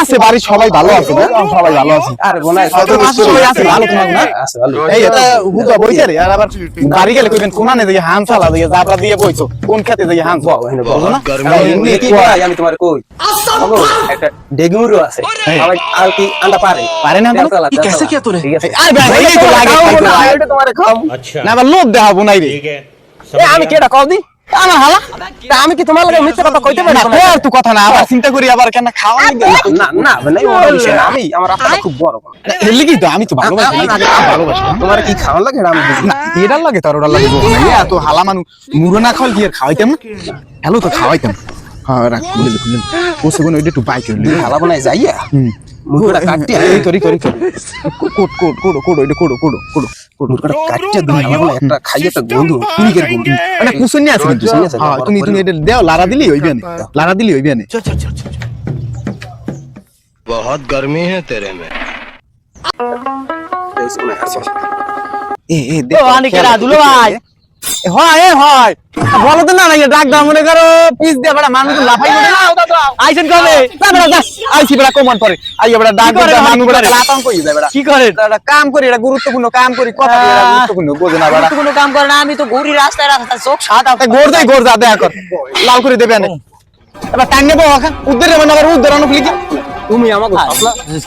আছে বাড়ির সবাই ভালো আছে সবাই ভালো আছে। আর চালা জাবরা দিয়ে কোন আমি আছে। দেখাবো নাই রে। আমি কেটা কও দি? আমার হালা? তা আমি কি তোমার লাগে মিথ্যা কথা কইতে পারি? না না তোর তো কথা না আবার চিন্তা করি আবার কেন খাওয়া না না মানে ওটা বিষয় না। আমি আমার আত্মাটা খুব বড় এর লিগি তো? আমি তো ভালোবাসি। আমি ভালোবাসি তোমার কি খাওয়া লাগে এটা আমি বুঝি না। না এটার লাগে তোর ওটার লাগে না ইয়া তো হালা মানু মুরো না খাওয়াল কি আর খাওয়াইতাম? না হ্যালো তো খাওয়াইতাম। হ্যাঁ রাখ খুলে দে, ও সেগুন ওইটা একটু বাইক করে হালা বানাই যাইয়া? হুম। মুরগাটা কাটতে এই করি করি করি কোট কোট কোড়ো কোড়ো এটা কোড়ো কোড়ো কোড়ো কোড়ো মুরগাটা কাটতে দুই আমার একটা খাই একটা গন্ধ তুমি কের গন্ধ মানে কুসুনি আছে আছে হ্যাঁ তুমি তুমি এটা দাও লারা দিলি হইবে না লারা দিলি হইবে না চল চল চল বহুত গরমি হ্যায় তেরে মে এ এ দেখো আনি কেরা দুলো ভাই হয় হয়। বলো তো না না ডাক দাও মনে করো পিস দিয়ে বড় মানুষ লাফাই করে না? আইছেন কবে? না বড় কমন পরে। আই বড় ডাক করে, দাও মানুষ বড় করে? লাফাং কই যায় বড়? কি করেন? এটা কাম করি এটা গুরুত্বপূর্ণ কাম করি কথা এটা গুরুত্বপূর্ণ বোঝে না বড়। তো কাম করে না আমি তো ঘুরি রাস্তায় রাস্তায় চোখ সাদা। গোর দেই গোর যা দেখা কর লাল করে দেবে না এবার টাইম নেব ওখান উদ্ধারে মানে আবার উদ্ধার অনুক লিখে। তুমি আমাকে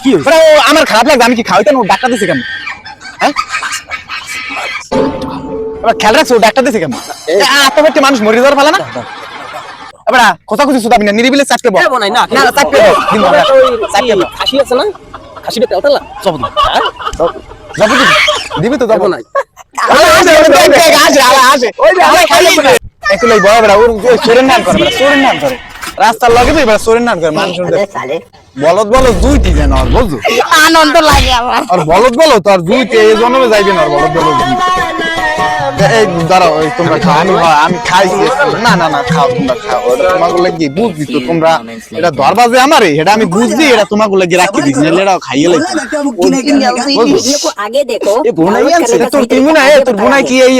কি হইছে? বড় ও আমার খারাপ লাগে আমি কি খাওয়াইতাম ডাক্তার দিছে কেন হ্যাঁ? এবার খেয়াল রাখছো ডাক্তার দিছে কেন আত্মহত্যা মানুষ মরে যাওয়ার ফেলে না? এবার কথা খুঁজি সুদাবি না নিরিবিলে চাটকে বল। না না না, চাটকে বল। দিন বল চাটকে বল। খাসি আছে না? খাসিটা তেল তেলা? সব দিন যাব দিবি? দিবি তো যাব নাই আলে আসে ওই দেখ দেখ আসে আলে আসে ওই যে আলে খালি একটু বড় বড় ওর সোরেন নাম করে বড় নাম করে। রাস্তার লগে তো এবার সোরেন নাম করে মানুষ বলদ বলদ দুইটি যেন আর বুঝছ আনন্দ লাগে আমার। আর বলদ বলো তো আর দুইটি এই জন্মে যাইবে না আর বলদ বলদ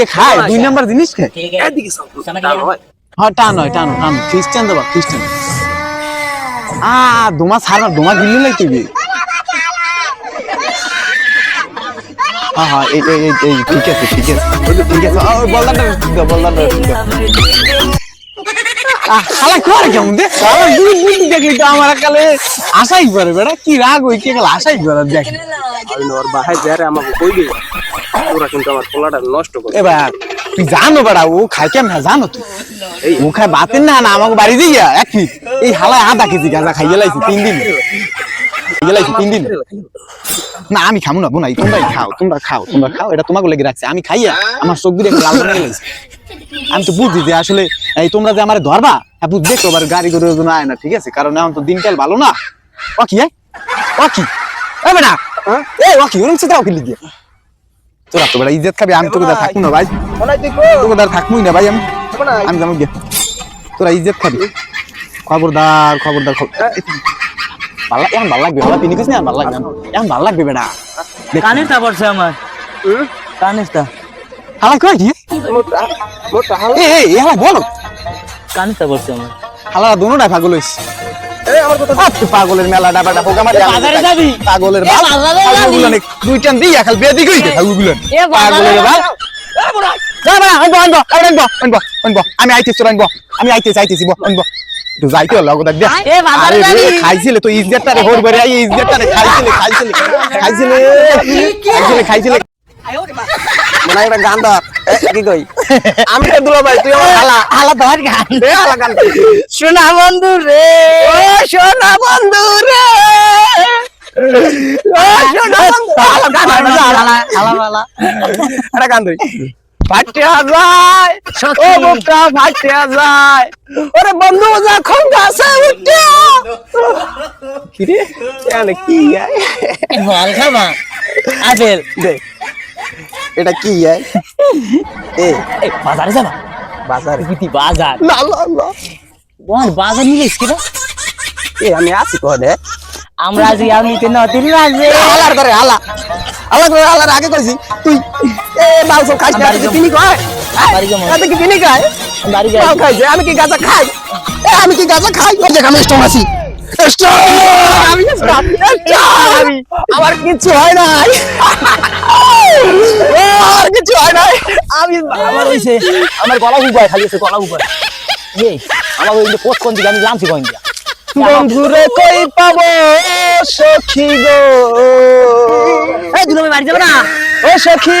খায়? দুই নাম্বার জিনিস খায়? এদিকে সব হ্যাঁ। টানো টানো টানো। খ্রিস্টান দেবা খ্রিস্টান। আ তোমার সারা তোমার দিল্লি লাগতেবি হ্যাঁ হ্যাঁ এই এই ঠিক আছে ঠিক আছে ওই ঠিক আছে আ, ওই বলদাটা ঠিক আছে বলদাটা ঠিক আছে আহ, শালা করে কেমন দেখ শালা দুই দুই দেখলি তো আমার কালে আশাই করে বেড়া কি রাগ হই কে গেল আশাই করে দেখ। আমি ওর বাহাই যারে আমাকে কইবে ওরা কিন্তু আমার পোলাটা নষ্ট করে। এবার তুই জানো বেড়া ও খায় কেমন জানো তুই ও খায় বাতেন না না আমাকে বাড়ি দিয়ে এক এই হালায় আধা কেজি গাঁজা খাইয়ে লাইছি তিন দিন। তিন দিন। না আমি খামু না বোনাই তোমরাই খাও তোমরা খাও তোমরা খাও এটা তোমাকে লেগে রাখছে আমি খাইয়া আমার চোখ দিয়ে লাল বানিয়ে গেছে। আমি তো বুঝছি যে আসলে এই তোমরা যে আমার ধরবা হ্যাঁ বুঝ দেখো আবার গাড়ি করে জন্য আয় না ঠিক আছে? কারণ এখন তো দিনকাল ভালো না। ও কি ও কি এ বেটা এই ও কি ওরম সেটাও কি লিখে তোরা তো বেটা ইজ্জত খাবি আমি তোকে দা থাকব না ভাই। তোকে দা থাকবোই না ভাই আমি আমি যাব গিয়ে। তোরা ইজ্জত খাবি। খবরদার খবরদার খবর ভালো এখন ভালো লাগবে ভালো তিনি কিছু না ভালো লাগবে। এখন ভালো লাগবে বেটা। কানিসটা পড়ছে আমার। কানিসটা হালা কয় কি এ এ হালা। বলো। কানিসটা পড়ছে আমার। হালা দোনোটাই পাগল হইছে আমার পাগলের মেলা ডাবাটা পোকা মারি বাজারে যাবি? পাগলের বাল বাজারে যাবি? দুই টান দিয়ে খাল বেদি কইতে পাগলের এ বাজারে পাগলের বাল যাবি? যা না আনব আনব আনব আনব আনব। আমি আইতেছি আনব। আমি আইতেছি আইতেছি আনব। একটু যাইতে হলো লগো দেখ। এ বাজারে যাবি? খাইছিলে তো ইজ্জতটা রে হোর বেরে আই ইজ্জতটা রে খাইছিলে খাইছিলে খাইছিলে খাইছিলে খাইছিলে। মনে একটা গান ধর। কি কই? আমি তো দুলা ভাই তুই আমার হালা আলা ধর গান। এ হালা গান। সোনা বন্ধু রে। ও সোনা বন্ধু রে। ও সোনা বন্ধু। হালা গান ধর, হালা আলা একটা গান ধর। ফাটিয়া যায়। ও বুকটা ফাটিয়া যায়। ওরে বন্ধু উঠে কি রে এনে কি আয় ফল খাবা। আপেল। দে। এটা কি আয় এ। এ বাজারে যাবা? বাজার। বাজার। না না না। বল বাজার নিয়ে এ আমি আছি কোনে। আমরা আজ আমি তো নতুন আছে হালার করে হালা। হালা করে হালার আগে কইছি। তুই এ সব খাইছ না তুই। কিনি কয় বাড়ি কি কিনি খায় মাল খাইছে আমি কি গাঁজা খাই? এ আমি কি গাঁজা খাই? ওই দেখ আমি স্ট্রং আছি। আমি আমার কিছু হয় নাই। ও, আমার কিছু হয় নাই। আমি আমার হইছে আমার গলা উপায় খালি আছে গলা উপায় এই আমার ওই পোস্ট কোন দিকে আমি জানছি কোন দিকে? বন্ধুরে কই পাবো? সখী গো। এই দুলো বাড়ি যাবে না? ও সখী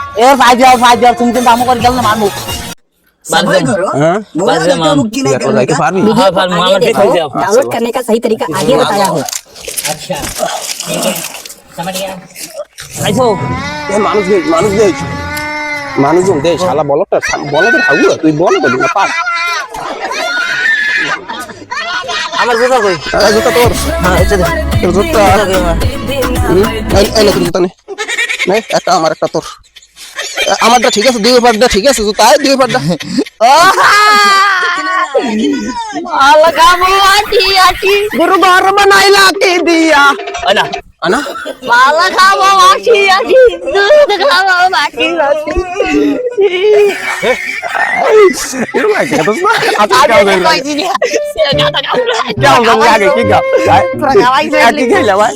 এ ভাই যাও ভাই যাও তুমি কিন্তু আমো করে গেল না মানবো सबर करो হ্যাঁ मोबाइल बात है, मुक्की नहीं यार, करने लाइक का फार्मी। वीडियो हाँ, को फार्मी, आगे हाँ, देखो देखो, देखो। डाउनलोड करने का सही तरीका आगे बताया हूँ আইছো এ মানুষ দেখ মানুষ দেখ মানুষজন দেখ শালা বলটা বলটা থাকবো তুই বল বলি না পার আমার জুতা কই এই জুতা তোর হ্যাঁ এটা দে তোর জুতা জুতা কই আমার হুম, এই এই নে তোর জুতা নে নে একটা আমার একটা তোর এ, আমারটা ঠিক আছে দুই পাটটা ঠিক আছে জুতা এই দুই পাটটা लगामो आटी आटी গুরু ঘর বানাইলা কে দিয়া ওই না আনা माला खामो आटी आटी दूध खामो आटी आटी এরকম লাগে তো না আচ্ছা কাও দেখ कोई नहीं से गाता गाऊंगा কেমন জানি আগে কি গাও কি খাইলা ভাই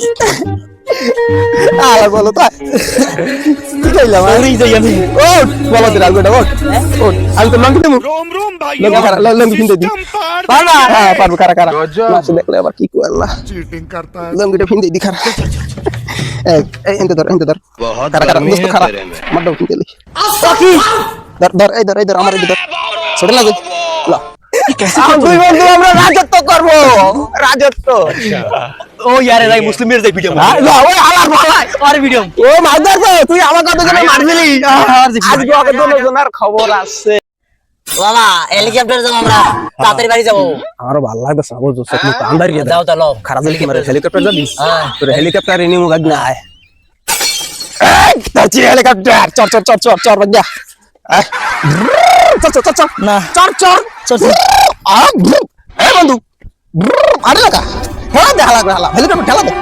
Alah gua lupa. Kita hilang. Ah. Sorry itu. Oh, gua lagi ragu. Oh, aku tenang gitu, ketemu. Rom rom bayi. Lagi kara, lagi lagi pindah di. Parma. Ah, parma kara kara. Lah sedek lewat kiku Allah. Cheating kartu. Lagi udah pindah di kara. Eh, eh, entar, entar, kara kara, kara, mau dong pindah lagi. Astaga. Dar dar, eh dar eh dar, eh, amar itu dar. Sudah দুই বন্ধু আমরা রাজত্ব করব। রাজত্ব। ও ইয়ারে ভাই মুসলিমের যাই ভিডিও হ্যাঁ, লা, আলার ভালাই আর ভিডিও ও মারদার তো তুই আমার কত জনে মারছিলি? আজকে খবর আছে বাবা হেলিকপ্টার যাব আমরা। তাড়াতাড়ি বাড়ি যাব। আমারও ভালো জোর সব আন্দার গিয়ে খারাপ দিলে কি মারে? হেলিকপ্টার যাবি? হ্যাঁ। তোর হেলিকপ্টার এনে মুখ না আয় এই তাচি হেলিকপ্টার চর চর চর চর চর বাজা চর চর চর না। চল চল। আ এই বন্ধু। আরে লাগা হ্যাঁ দেখা লাগবে হেলিকপ্টার ঠেলা দে।